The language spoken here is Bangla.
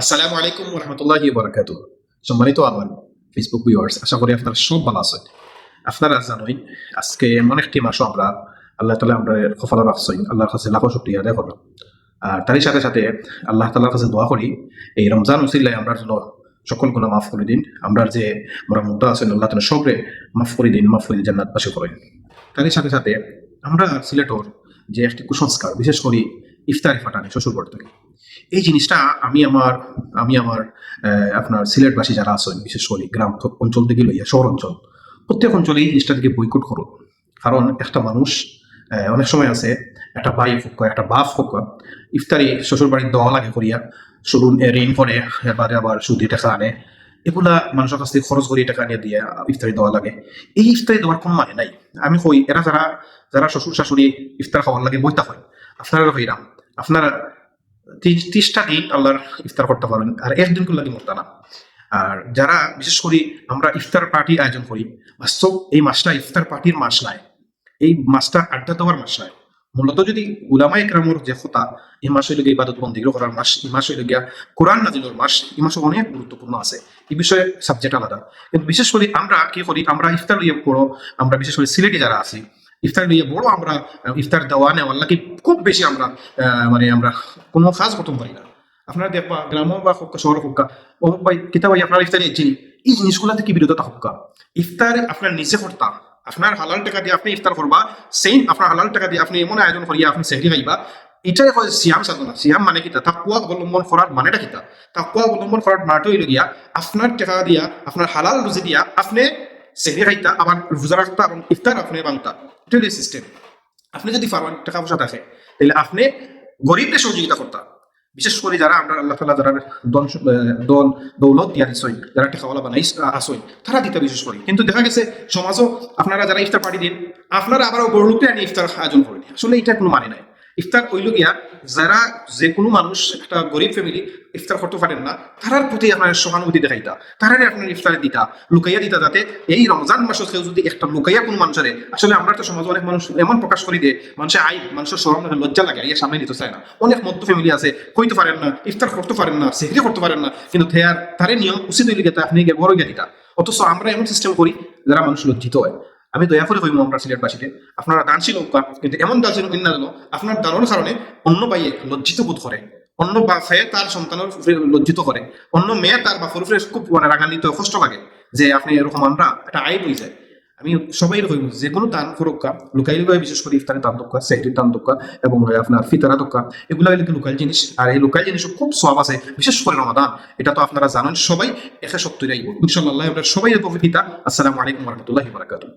আসসালামু আলাইকুম রহমতুল্লাহি বরকাত সম্মানিত আমার ফেসবুক ভিউয়ার্স আশা করি আপনারা সব ভালো আছেন। আপনারা জানোই আজকে এমন একটি মাসও আমরা, আল্লাহ তালা আমরা সফল রাখছই আল্লাহর কাছে লাখো শুক্রিয়া আদায় করলাম। আর তারই সাথে সাথে আল্লাহ তালার কাছে দোয়া করি, এই রমজান উসিল্লায় আমরা জন্য সকল গুণা মাফ করে দিন, আমরা যে আমরা মুদ্রা আছেন, আল্লাহ তালা সবরে মাফ করে দিন মাফ করে দিন জান্নাত পাশে করেন। তারই সাথে সাথে আমরা সিলেটর যে একটি কুসংস্কার, বিশেষ করে ইফতারি ফাটানি শ্বশুর বাড়ি থেকে এই জিনিসটা আমি আমার আমি আমার আপনার সিলেটবাসী যারা আছেন, বিশেষ করে গ্রাম অঞ্চল থেকে লইয়া শহর অঞ্চল প্রত্যেক অঞ্চলে এই জিনিসটা থেকে বৈকট করুন। কারণ একটা মানুষ অনেক সময় আছে, একটা ভাই হোক বা একটা বাপ হোক, ইফতারি শ্বশুর বাড়ির দেওয়া লাগে করিয়া শুরু ঋণ করে, এবারে আবার সুদি টাকা আনে। এগুলা মানুষের কাছ থেকে খরচ করিয়ে টাকা নিয়ে দিয়ে ইফতারি দেওয়া লাগে। এই ইফতারি দেওয়ার কোনো মানে নাই। আমি কই, এরা যারা যারা শ্বশুর শাশুড়ি ইফতার খাওয়ার লাগে বইতা হয়। আপনারা হইরাম আপনারা ত্রিশ- ত্রিশটা দিন আল্লাহর ইফতার করতে পারেন আর একদিন করলে মরতা না আর যারা, বিশেষ করে আমরা ইফতার পার্টি আয়োজন করি, বাস্তব এই মাসটা ইফতার পার্টির মাস নয় এই মাসটা আড্ডা দেওয়ার মাস নয় মূলত যদি উলামা একরামর যে কথা এই মাস হইলে গিয়ে ইবাদত বন্দিগ্র করার মাস, এই মাস হইলে গিয়া কোরআন নাজিলের মাস, এই মাসে অনেক গুরুত্বপূর্ণ আছে। এই বিষয়ে সাবজেক্ট আলাদা। কিন্তু বিশেষ করে আমরা কি করি, আমরা ইফতার লইয়ে পড়ো, আমরা বিশেষ করে সিলেটে যারা আছি ইফতার লইয়ে বড় আমরা ইফতার দেওয়া নেওয়ার লাগে খুব বেশি আমরা মানে আমরা কোনো কাজ করতে পারি না। আপনারা দেখবা গ্রাম বা হোক শহর হোক ও ভাই, কিতা ভাই আপনার ইফতারি চিনি, এই জিনিসগুলা থেকে বিরততা হোক ইফতার আপনার নিজে করতা, আপনার হালাল টাকা দিয়ে আপনি ইফতার করবা সেম আপনার হালাল টাকা দিয়ে আপনি এমন আয়োজন করিয়া আপনি সেহরি খাইবা, এটাই হয় সিয়াম সাধনা। সিয়াম মানে কিতা? তাকুয়া অবলম্বন করার মানেটা কিতা? তাকুয়া অবলম্বন করার মানেটা হইল গিয়া, আপনার টাকা দিয়া, আপনার হালাল রুজি দিয়া আপনি সেহরি খাইতা আবার রোজা রাখতা এবং ইফতার আপনি বাংতা এটা সিস্টেম আপনি যদি ফারওয়ান টাকা পয়সা থাকে তাহলে আপনি গরিবকে সহযোগিতা করতা। বিশেষ করে যারা আমরা আল্লাহ তালা যারা দন দন দৌলত দিয়া দিছই, যারা টেকাওয়ালা বানাই আসই তারা দিতে বিশেষ করি। কিন্তু দেখা গেছে, সমাজও আপনারা যারা ইফতার পার্টি দিন, আপনারা আবারও গরুতে আনি ইফতার আয়োজন করেন আসলে এটা কোনো মানে নাই। ইফতার হইল গিয়া যারা যে কোনো মানুষ, একটা গরিব ফ্যামিলি ইফতার করতে পারেন না, তারার প্রতি আপনার সহানুভূতি দেখাইতা, তারারে আপনার ইফতারে দিতা, লুকাইয়া দিতা যাতে এই রমজান মাসে কেউ যদি একটা লুকাইয়া কোনো মানুষের, আসলে আমরা তো সমাজে অনেক মানুষ এমন প্রকাশ করি দে মানুষের আই মানুষের সরম লজ্জা লাগে ইয়ে সামনে নিতে চায় না। অনেক মধ্য ফ্যামিলি আছে, কইতে পারেন না, ইফতার করতে পারেন না, সেহরি করতে পারেন না, কিন্তু থেয়ার তারে নিয়ম উচিত হইলে আপনি গিয়ে বড় গিয়ে দিতা। অথচ আমরা এমন সিস্টেম করি, যারা মানুষ লজ্জিত হয়। আমি দয়া করে হইব সিলেট বাসিতে আপনারা দান ছিল কিন্তু এমন দান ছিল কিনা দিল আপনার দারণ কারণে অন্য বাইয়ে লজ্জিত বোধ করে। অন্য বাফে তার সন্তানের লজ্জিত করে অন্য মেয়ে তার উপরে খুব মানে রাগান্বিত কষ্ট লাগে। যে আপনি এরকম আমরা একটা আয় হয়ে যায়। আমি সবাই হইব যে কোনো দান ফুরক্কা, লোকাইল লুকাই বিশেষ করে ইফতারের দান দক্কা সেহরির দান দক্কা এবং আপনার ফিতারা দক্কা এগুলো কিন্তু লোকাল জিনিস। আর এই লোকাল জিনিস খুব সব আছে, বিশেষ করে রমাদান। এটা তো আপনারা জানেন, সবাই একে সত্যি রাইব ইনশাল্লাহ আমরা সবাই উপকৃতা আসসালামু আলাইকুম রহমতুল্লাহ বারাকাতুহ।